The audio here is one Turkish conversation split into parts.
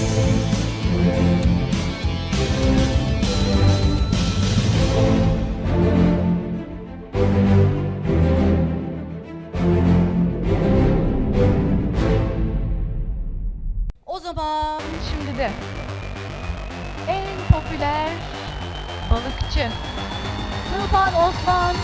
O zaman Şimdi de en popüler balıkçı Tufan Osman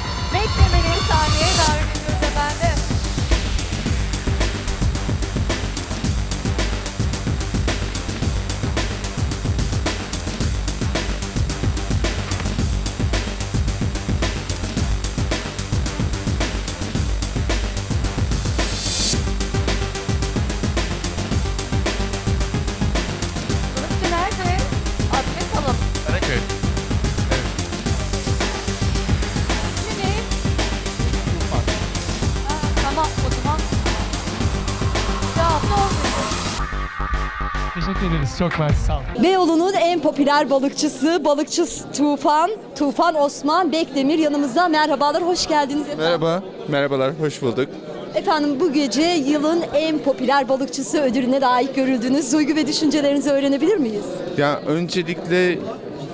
Teşekkür ederiz. Çok mersi. Sağ olun. Beyoğlu'nun en popüler balıkçısı, balıkçı Tufan, Tufan Osman Bekdemir yanımızda. Merhabalar, hoş geldiniz efendim. Merhaba, merhabalar, hoş bulduk. Efendim bu gece yılın en popüler balıkçısı ödülüne layık görüldünüz. Duygu ve düşüncelerinizi öğrenebilir miyiz? Ya öncelikle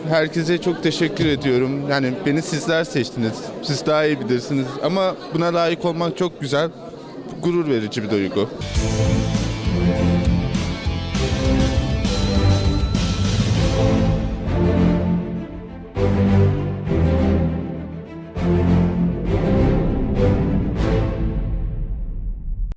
herkese çok teşekkür ediyorum. Yani beni sizler seçtiniz. Siz daha iyi bilirsiniz. Ama buna layık olmak çok güzel. Gurur verici bir duygu.